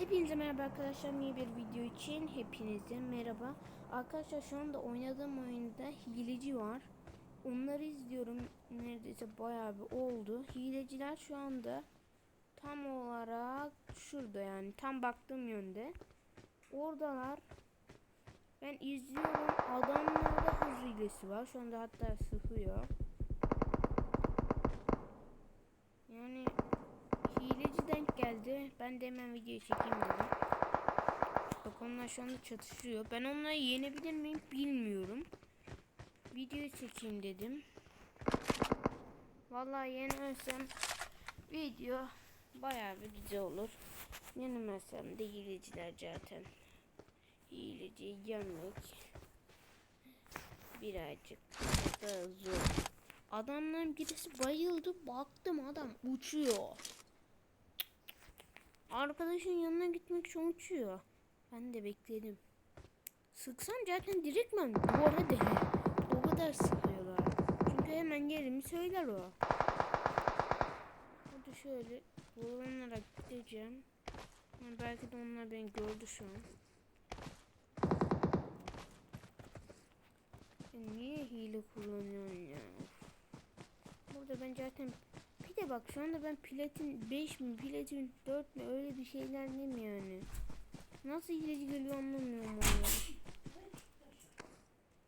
Hepinize merhaba arkadaşlar. Yeni bir video için hepinize merhaba. Arkadaşlar şu anda oynadığım oyunda hileci var. Onları izliyorum. Neredeyse bayağı bir oldu. Hileciler şu anda tam olarak şurada yani. Tam baktığım yönde. Oradalar. Ben izliyorum. Adamlarda hız hilesi var. Şu anda hatta sıkıyor Yani hileci denk geldi. Ben de hemen videoyu çekeyim dedim. Bak onlar şu anda çatışıyor. Ben onları yenebilir miyim bilmiyorum. Videoyu çekeyim dedim. Vallahi yenemezsem video bayağı bir güzel olur. Yenemezsem de hileciler zaten. Hileciyi yenmek birazcık da zor. Adamların birisi bayıldı. Baktım adam uçuyor. Arkadaşın yanına gitmek için uçuyor. Ben de bekledim. Sıksam zaten direktmen duvara değer. O kadar sıkıyorlar. Çünkü hemen yerimi söyler o. Hadi şöyle dolanarak gideceğim. Belki de onlar beni gördü şu an. Ya niye hile kullanıyorsun ya? Burada ben zaten bak şu anda ben platin 5 mi platin 4 mi öyle bir şeyler diyeyim yani. Nasıl hileci geliyor anlamıyorum onu.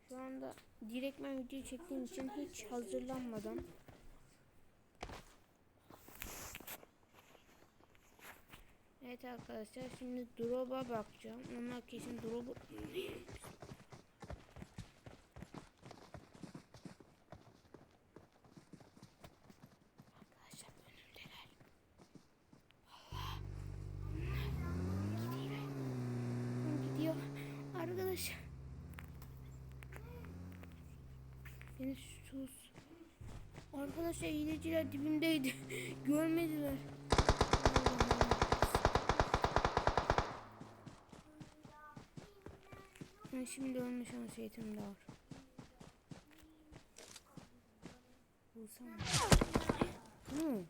Şu anda direktmen video çektiğim için hiç hazırlanmadan Evet arkadaşlar şimdi drop'a bakacağım. Onlar kesin drop'u Arkadaşlar önümdeler. Allah. Gidiyor. Gidiyor. Arkadaşlar. Beni sus. Arkadaşlar hileciler dibimdeydi. Görmediler. Ben şimdi ölme şansiyetım da var. Vursam mı? Hı.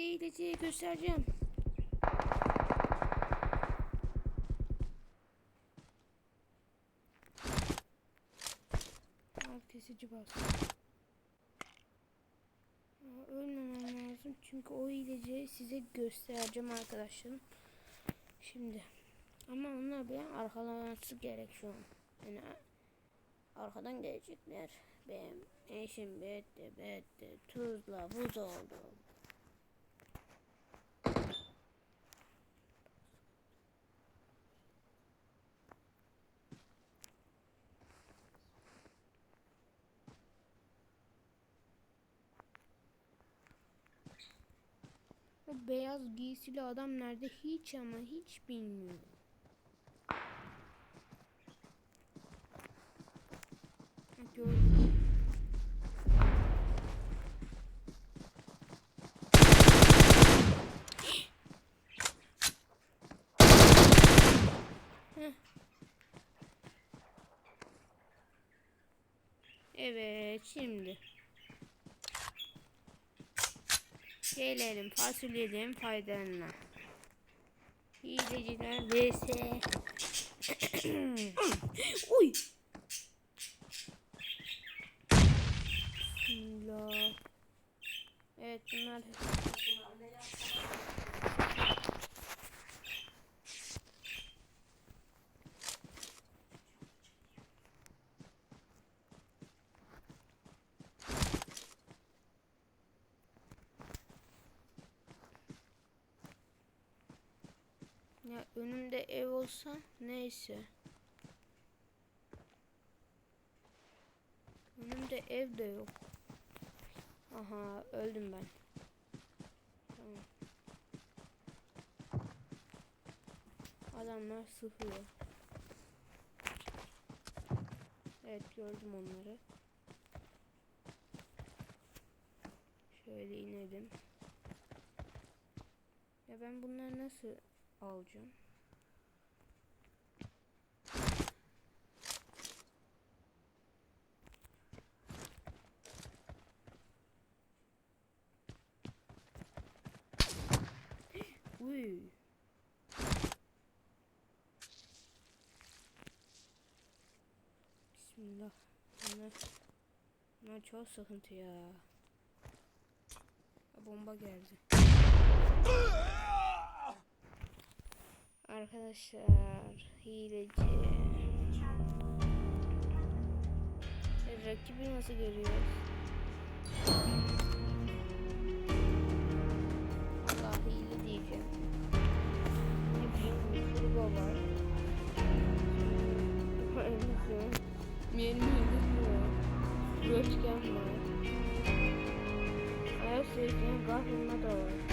Size hileciye göstereceğim. Al kesici bas. Ölmemem lazım çünkü o hileciyi size göstereceğim arkadaşlarım. Şimdi ama onlar benim arkalanması gerek şu an. Yani arkadan gelecekler. Benim eşim bitti bitti tuzla buz oldu. O beyaz giysili adam nerede hiç ama hiç bilmiyorum. Evet şimdi. Gelelim fasulyelerin faydalarına. Hileciler vs. Uy. Bismillah. Evet bunlar Ya önümde ev olsa neyse. Önümde ev de yok. Aha öldüm ben. Tamam. Adamlar sıkıyor. Evet gördüm onları. Şöyle inelim. Ya ben bunları nasıl Olcun. Uy. Bismillah. Bunlar, bunlar çok sıkıntı ya. Bomba geldi. Arkadaşlar hileci. E, Rakibi nasıl görüyoruz? Allah hile diyeceğim. Ne bileyim kurba var. Benim hilim var. Röntgen var. Ayak sesinin kahrına da var.